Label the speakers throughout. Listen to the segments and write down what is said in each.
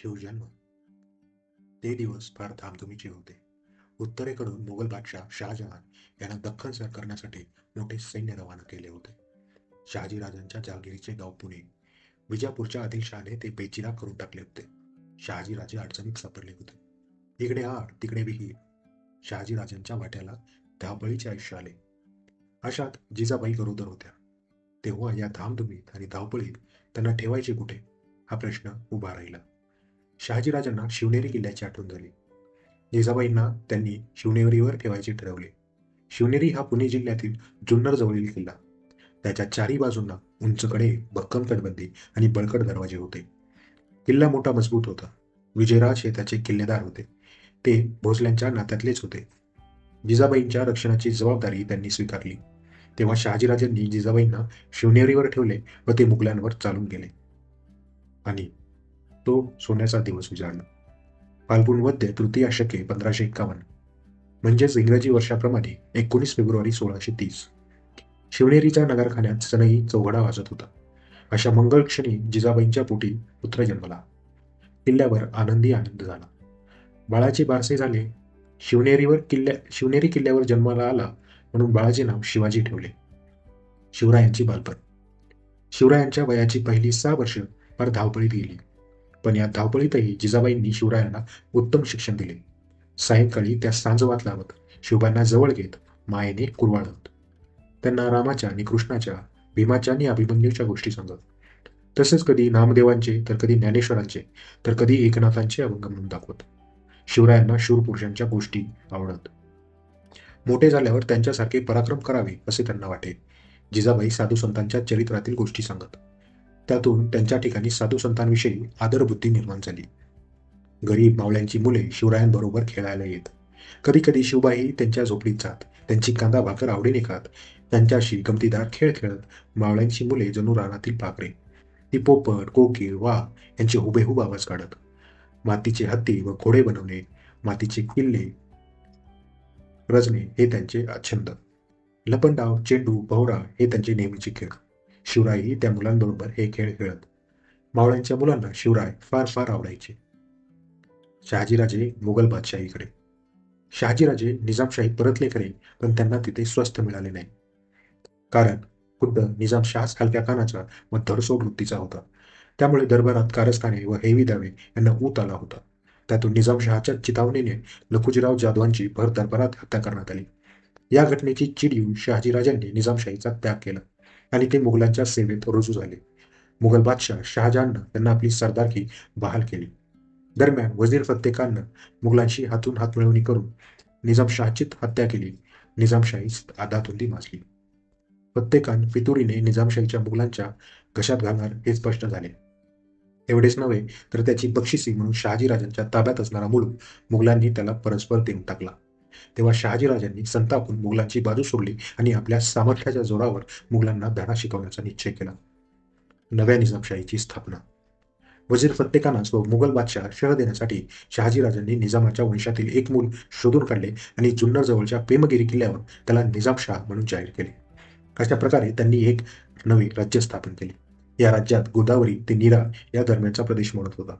Speaker 1: शिवजन्म ते दिवस फार धामधुमीचे होते. उत्तरेकडून मुघल बादशाह शहाजहान यांना दख्खन सर करण्यासाठी मोठे सैन्य रवाना केले होते. शहाजीराजांच्या जहागिरीचे गाव पुणे विजापूरच्या आदिलशहाने ते बेचिराग करून टाकले होते. शहाजीराजे अडचणीत सापडले होते. इकडे आड तिकडे विहीर. शहाजीराजांच्या वाट्याला धावपळीचे आयुष्य आले. अशात जिजाबाई गरोदर होत्या. तेव्हा या धामधुमीत आणि धावपळीत त्यांना ठेवायचे कुठे? हा प्रश्न उभा राहिला. शहाजीराजांना शिवनेरी किल्ल्याची आठवण झाली. जिजाबाईंना त्यांनी शिवनेरीवर ठेवायचे ठरवले. शिवनेरी हा पुणे जिल्ह्यातील जुन्नर जवळील किल्ला. त्याच्या चारी बाजूंना उंचकडे भक्कम तटबंदी आणि बळकट दरवाजे होते. किल्ला मोठा मजबूत होता. विजयराज हे त्याचे किल्लेदार होते. ते भोसल्यांच्या नात्यातलेच होते. जिजाबाईंच्या रक्षणाची जबाबदारी त्यांनी स्वीकारली. तेव्हा शहाजीराजांनी जिजाबाईंना शिवनेरीवर ठेवले व ते मुघलांवर चालून गेले. आणि तो सोन्याचा दिवस उजाडला. फाल्गुन वद्य तृतीय शके पंधराशे एक्कावन्न म्हणजेच इंग्रजी वर्षाप्रमाणे एकोणीस फेब्रुवारी सोळाशे तीस. शिवनेरीच्या नगरखान्यात सनई चौघडा वाजत होता. अशा मंगळ क्षणी जिजाबाईंच्या पोटी पुत्र जन्मला. किल्ल्यावर आनंदी आनंद झाला. बाळाचे बारसे झाले. शिवनेरीवर किल्ल्या शिवनेरी किल्ल्यावर जन्माला आला म्हणून बाळाचे नाव शिवाजी ठेवले. शिवरायांची बालपण. शिवरायांच्या वयाची पहिली सहा वर्ष फार धावपळीत गेली. पण या धावपळीतही जिजाबाईंनी शिवरायांना उत्तम शिक्षण दिले. सायंकाळी त्या सांजवात लावत शिवबांना जवळ घेत मायेने कुरवाळत. त्यांना रामाच्या आणि कृष्णाच्या भीमाच्या आणि अभिमन्यूच्या गोष्टी सांगत. तसेच कधी नामदेवांचे तर कधी ज्ञानेश्वरांचे तर कधी एकनाथांचे अभंग म्हणून दाखवत. शिवरायांना शूरपुरुषांच्या गोष्टी आवडत. मोठे झाल्यावर त्यांच्यासारखे पराक्रम करावे असे त्यांना वाटे. जिजाबाई साधू संतांच्या चरित्रातील गोष्टी सांगत. त्यातून त्यांच्या ठिकाणी साधू संतांविषयी आदरबुद्धी निर्माण झाली. गरीब मावळ्यांची मुले शिवरायांबरोबर खेळायला येत. कधी कधी शिवबाई त्यांच्या झोपडीत जात. त्यांची कांदा भाकर आवडीने खात. त्यांच्याशी गमतीदार खेळ खेळत मावळ्यांची मुले जणू रानातील पाखरे. ती पोपट कोकीळ वा यांचे हुबेहूब आवाज काढत. मातीचे हत्ती व घोडे बनवणे मातीचे किल्ले रचणे हे त्यांचे छंद लपंडाव चेंडू भोवरा हे त्यांचे नेहमीचे खेळ. शिवरायही त्या मुलांबरोबर हे खेळ खेळत. मावळ्यांच्या मुलांना शिवराय फार फार आवडायचे. शहाजीराजे मुघल बादशाहीकडे. शहाजीराजे निजामशाही परतले खरे पण त्यांना तिथे स्वस्थ मिळाले नाही. कारण खुद्द निजामशाहच हलक्या कानाचा व धडसोड वृत्तीचा होता. त्यामुळे दरबारात कारस्थाने व हेवी दावे यांना ऊत आला होता. त्यातून निजामशहाच्या चितावणीने लखुजीराव जाधवांची भर दरबारात हत्या करण्यात आली. या घटनेची चिड येऊन शहाजीराजांनी निजामशाहीचा त्याग केला. आणि ते मुघलांच्या सेवेत रुजू झाले. मुघल बादशाह शहाजहाननं त्यांना आपली सरदारकी बहाल केली. दरम्यान वजीर फत्तेखाननं मुघलांशी हातून हात मिळवणी करून निजामशाहचीच हत्या केली. निजामशाही आधातुंदी माजली. फत्तेखान फितुरीने निजामशाहीच्या मुघलांच्या घशात घालणार हे स्पष्ट झाले. एवढेच नव्हे तर त्याची बक्षिसी म्हणून शहाजीराजांच्या ताब्यात असणारा मुलूक मुघलांनी त्याला परस्पर देऊन टाकला. तेव्हा शहाजीराजांनी संतापून मुघलांची बाजू सोडली आणि आपल्या सामर्थ्याच्या जोरावर मुघलांना धडा शिकवण्याचा निश्चय केला. नव्या निजामशाहीची स्थापना. वजीर प्रत्येकानाच व मुघल बादशाह शह देण्यासाठी शहाजीराजांनी निजामाच्या वंशातील एक मूल शोधून काढले आणि जुन्नर जवळच्या प्रेमगिरी किल्ल्यावर त्याला निजामशाह म्हणून जाहीर केले. अशा प्रकारे त्यांनी एक नवे राज्य स्थापन केले. या राज्यात गोदावरी ते नीरा या दरम्यानचा प्रदेश मोडत होता.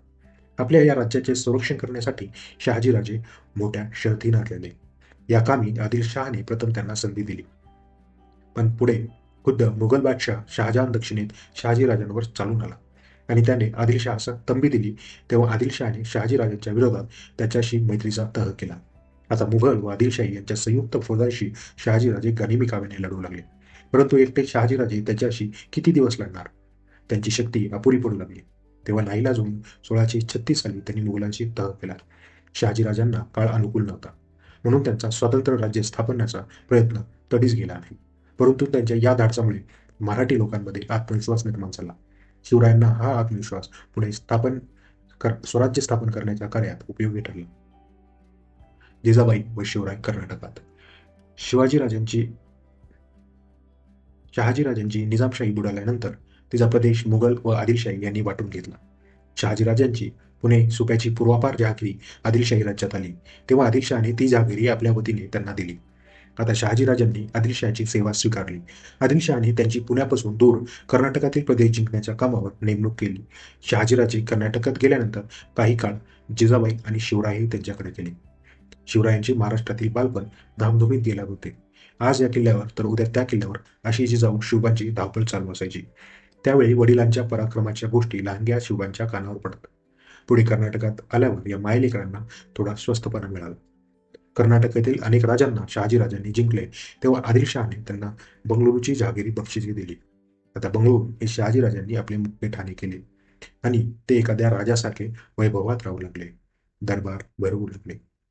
Speaker 1: आपल्या या राज्याचे संरक्षण करण्यासाठी शहाजीराजे मोठ्या शर्थी आणलेले या कामी आदिलशहाने प्रथम त्यांना संधी दिली. पण पुढे खुद्द मुघल बादशाह शहाजहान दक्षिणेत शहाजीराजांवर चालून आला. आणि त्याने आदिलशहास तंबी दिली तेव्हा आदिलशहाने शहाजीराजांच्या विरोधात त्याच्याशी मैत्रीचा तह केला. आता मुघल व आदिलशाही यांच्या संयुक्त फौजांशी शहाजीराजे गनिमी काव्याने लढू लागले. परंतु एकटे शहाजीराजे त्याच्याशी किती दिवस लढणार? त्यांची शक्ती अपुरी पडू लागली. तेव्हा नाईला सोळाशे छत्तीस साली त्यांनी मुघलांशी तह केला. शहाजीराजांना काळ अनुकूल नव्हता. म्हणून त्यांचा स्वतंत्र राज्य स्थापण्याचा प्रयत्न कधीच गेला नाही. परंतु त्यांच्या या धाडसामुळे मराठी लोकांमध्ये आत्मविश्वास निर्माण झाला. शिवरायांना हा आत्मविश्वास पुढे स्थापन कर स्वराज्य स्थापन करण्याच्या कार्यात उपयोगी ठरला. जिजाबाई व शिवराय कर्नाटकात. शिवाजीराजांची शहाजीराजांची निजामशाही बुडाल्यानंतर तिचा प्रदेश मुघल व आदिलशाही यांनी वाटून घेतला. शहाजीराजांची पुणे सुप्याची पूर्वापार जहागिरी आदिलशाही राज्यात आली. तेव्हा आदिलशहाने ती जहागिरी आपल्या वतीने त्यांना दिली. आता शहाजीराजांनी आदिलशहाची सेवा स्वीकारली. आदिलशहाने त्यांची पुण्यापासून दूर कर्नाटकातील प्रदेश जिंकण्याच्या कामावर नेमणूक केली. शहाजीराजे कर्नाटकात गेल्यानंतर काही काळ जिजाबाई आणि शिवरायही त्यांच्याकडे गेले. शिवरायांचे महाराष्ट्रातील बालपण धामधुमीत गेला होते. आज या किल्ल्यावर तर उद्या त्या किल्ल्यावर अशी जिजाऊ शिवबांची धावपळ चालू असायची. त्यावेळी वडिलांच्या पराक्रमाच्या गोष्टी लहानग्या शिवबांच्या कानावर पडत पुढे कर्नाटकात आल्यावर या मायलेकरांना थोडा स्वस्तपणा मिळाला. कर्नाटकातील अनेक राजांना शहाजीराजांनी जिंकले तेव्हा आदिलशहाने त्यांना बंगळुरूची जहागिरी बक्षिसी दिली. आता बंगळुरू हे शहाजीराजांनी आपले मुख्य ठाणे केले आणि ते एखाद्या राजासारखे वैभवात राहू लागले. दरबार भरवू लागले.